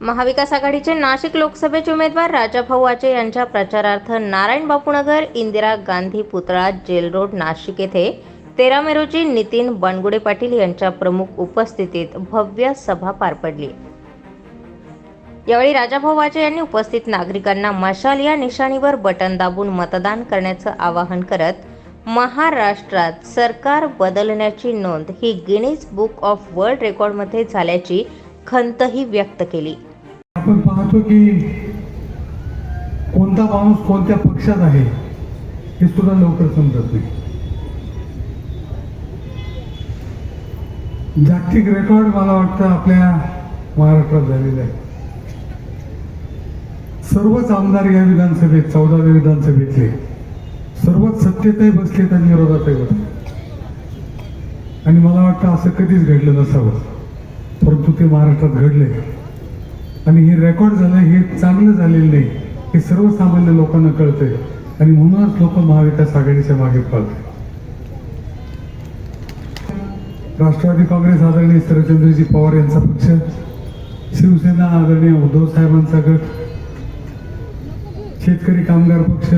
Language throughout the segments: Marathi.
महाविकास आघाडीचे नाशिक लोकसभेचे उमेदवार राजाभाऊ आचे यांच्या प्रचारार्थ नारायण बापूनगर इंदिरा गांधी पुतळा जेल रोड नाशिक येथे. तेरा मे रोजी नितीन बनगुडे पाटील यांच्या प्रमुख उपस्थितीत भव्य सभा पार पडली. यावेळी राजाभाऊ वाजे यांनी उपस्थित नागरिकांना मशाल या निशाणीवर बटन दाबून मतदान करण्याचं आवाहन करत महाराष्ट्रात सरकार बदलण्याची नोंद ही गिनीज बुक ऑफ वर्ल्ड रेकॉर्डमध्ये झाल्याची खंतही व्यक्त केली. पाहतो की कोणता माणूस कोणत्या पक्षात आहे हे सुद्धा लवकर समजत नाही. जागतिक रेकॉर्ड मला वाटतं आपल्या महाराष्ट्रात झालेलं आहे. सर्वच आमदार या विधानसभेत चौदाव्या विधानसभेतले. सर्वच सत्तेतही बसलेत आणि विरोधातही बसले. आणि मला वाटतं असं कधीच घडलं नसावं. परंतु ते महाराष्ट्रात घडले आणि हे रेकॉर्ड झालं हे चांगलं झालेलं नाही. हे सर्वसामान्य लोकांना कळतंय. आणि म्हणूनच लोक महाविकास आघाडीच्या मागे पळतात. राष्ट्रवादी काँग्रेस आदरणीय शरदचंद्रजी पवार यांचा पक्ष शिवसेना आदरणीय उद्धव साहेबांचा गट शेतकरी कामगार पक्ष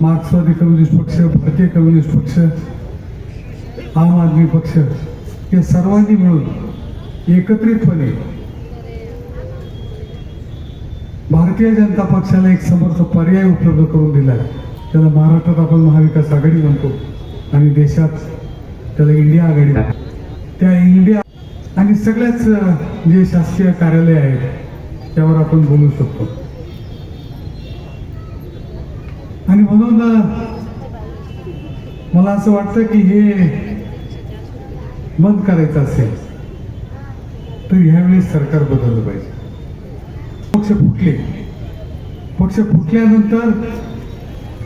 मार्क्सवादी कम्युनिस्ट पक्ष भारतीय कम्युनिस्ट पक्ष आम आदमी पक्ष हे सर्वांनी मिळून एकत्रितपणे भारतीय जनता पक्षाला एक समर्थ पर्याय उपलब्ध करून दिला त्याला महाराष्ट्रात आपण महाविकास आघाडी म्हणतो आणि देशात त्याला इंडिया आघाडी त्या इंडिया आणि सगळ्याच जे शासकीय कार्यालय आहेत त्यावर आपण बोलू शकतो. आणि म्हणून मला असं वाटतं की हे बंद करायचं असेल तर ह्यावेळी सरकार बदललं पाहिजे. पक्ष फुटले. पक्ष फुटल्यानंतर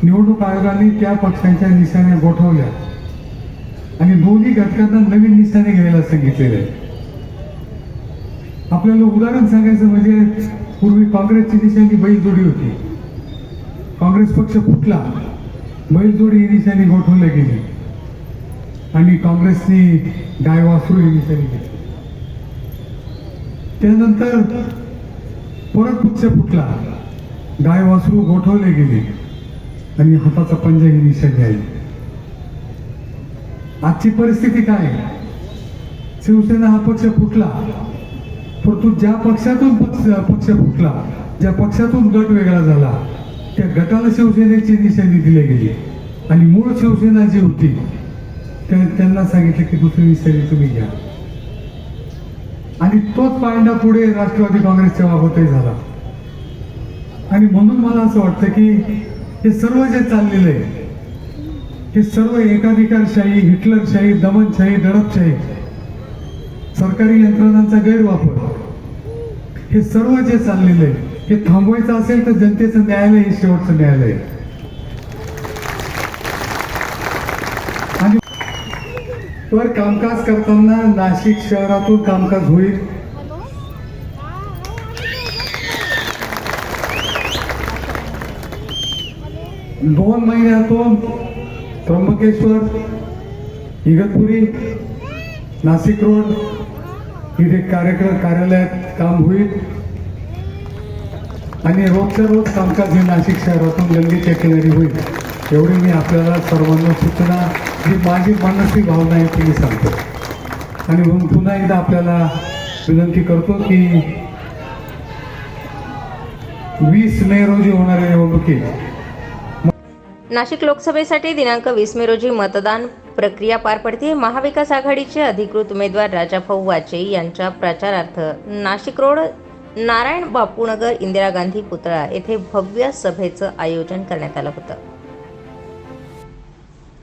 निवडणूक आयोगाने त्या पक्षांच्या निशाण्या गोठवल्या. आणि दोन्ही घटकांना नवीन निशाणे घ्यायला सांगितलेले आहे आपल्याला उदाहरण सांगायचं म्हणजे पूर्वी काँग्रेसची निशाणी बैलजोडी होती. काँग्रेस पक्ष फुटला बैलजोडी ही निशाणी गोठवल्या गेली. आणि काँग्रेसनी गाय वासरू ही निशाणी घेतली. त्यानंतर परत पक्ष फुटला. गाय वासरू गोठवले गेले. आणि हाताचा पंजा ही आजची परिस्थिती काय? शिवसेना हा पक्ष फुटला. परंतु ज्या पक्षातून पक्ष पक्ष फुटला ज्या पक्षातून गट वेगळा झाला त्या गटाला शिवसेनेची निशाणी दिली गेली. आणि मूळ शिवसेना जी होती त्या त्यांना सांगितलं की दुसरी निशाणी तुम्ही घ्या. आणि तोच पांडा पुढे राष्ट्रवादी काँग्रेसच्या बाबतही झाला आणि म्हणून मला असं वाटतं की हे सर्व जे चाललेलं आहे हे सर्व एकाधिकारशाही हिटलरशाही दमनशाही दडपशाही सरकारी यंत्रणांचा गैरवापर हे सर्व जे चाललेलं आहे हे थांबवायचं असेल तर जनतेचं न्यायालय हे शेवटचं न्यायालय आहे. तर कामकाज करताना नाशिक शहरातून कामकाज होईल. दोन महिन्यातून त्र्यंबकेश्वर इगतपुरी नाशिक रोड इथे कार्यक्रम कार्यालयात काम होईल. आणि रोजच्या रोज कामकाज हे नाशिक शहरातून गंगेच्या किनारी होईल. एवढी मी आपल्याला सर्वांना सूचना जी माझी मानसिक भावना आहे ती मी सांगतो. आणि म्हणून पुन्हा एकदा आपल्याला विनंती करतो की वीस मे रोजी होणाऱ्या निवडणुकीत नाशिक लोकसभेसाठी दिनांक वीस मे रोजी मतदान प्रक्रिया पार पडते. महाविकास आघाडीचे अधिकृत उमेदवार राजाभाऊ वाचे यांच्या प्रचारार्थ नाशिक रोड नारायण बापूनगर इंदिरा गांधी पुतळा येथे भव्य सभेचं आयोजन करण्यात आलं होतं.